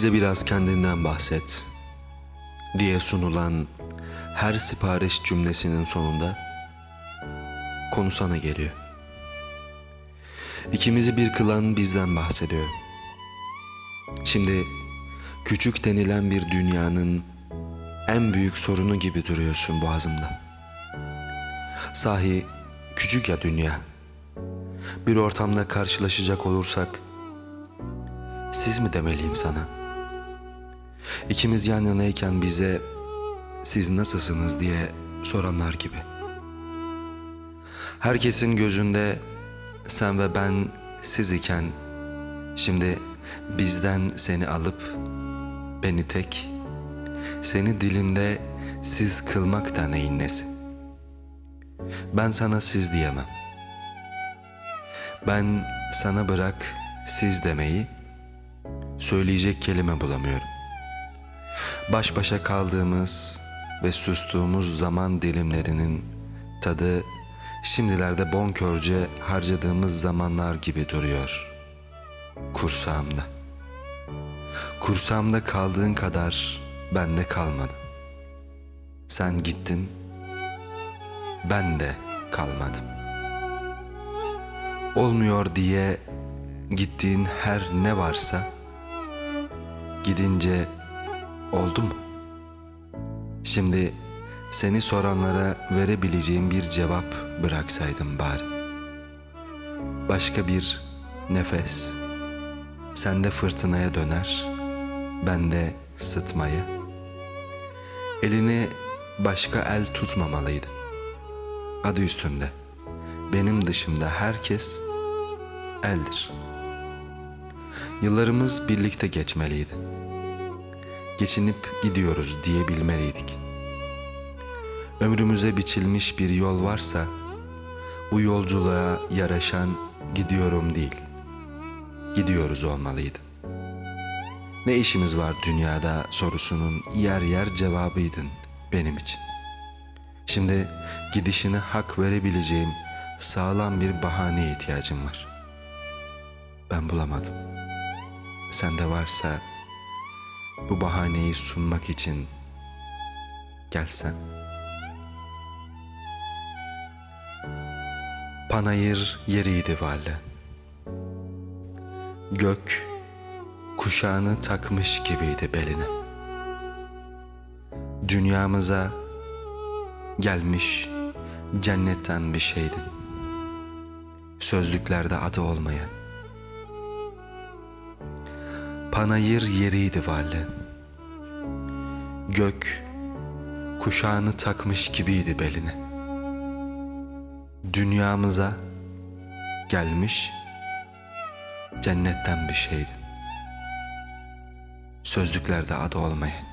Bize biraz kendinden bahset diye sunulan her sipariş cümlesinin sonunda konu sana geliyor. İkimizi bir kılan bizden bahsediyor. Şimdi küçük denilen bir dünyanın en büyük sorunu gibi duruyorsun boğazımda. Sahi küçük ya dünya. Bir ortamda karşılaşacak olursak siz mi demeliyim sana? İkimiz yan yanayken bize siz nasılsınız diye soranlar gibi. Herkesin gözünde sen ve ben siz iken şimdi bizden seni alıp beni tek seni dilinde siz kılmak da neyin nesi? Ben sana siz diyemem. Ben sana bırak siz demeyi söyleyecek kelime bulamıyorum. Baş başa kaldığımız ve sustuğumuz zaman dilimlerinin tadı şimdilerde bonkörce harcadığımız zamanlar gibi duruyor kursağımda. Kursağımda kaldığın kadar bende kalmadı. Sen gittin, ben de kalmadım. Olmuyor diye gittiğin her ne varsa gidince oldu mu? Şimdi seni soranlara verebileceğim bir cevap bıraksaydım bari. Başka bir nefes, sende fırtınaya döner, bende sıtmayı. Elini başka el tutmamalıydı. Adı üstünde. Benim dışımda herkes eldir. Yıllarımız birlikte geçmeliydi. Geçinip gidiyoruz diyebilmeliydik. Ömrümüze biçilmiş bir yol varsa bu yolculuğa yaraşan gidiyorum değil, gidiyoruz olmalıydı. Ne işimiz var dünyada sorusunun yer yer cevabıydın benim için. Şimdi gidişine hak verebileceğim sağlam bir bahaneye ihtiyacım var. Ben bulamadım. Sende varsa bu bahaneyi sunmak için gelsen. Panayır yeriydi varlığın. Gök kuşağını takmış gibiydi beline. Dünyamıza gelmiş cennetten bir şeydin. Sözlüklerde adı olmayan. Panayır yeriydi varlığın. Gök kuşağını takmış gibiydi beline. Dünyamıza gelmiş cennetten bir şeydin. Sözlüklerde adı olmayan.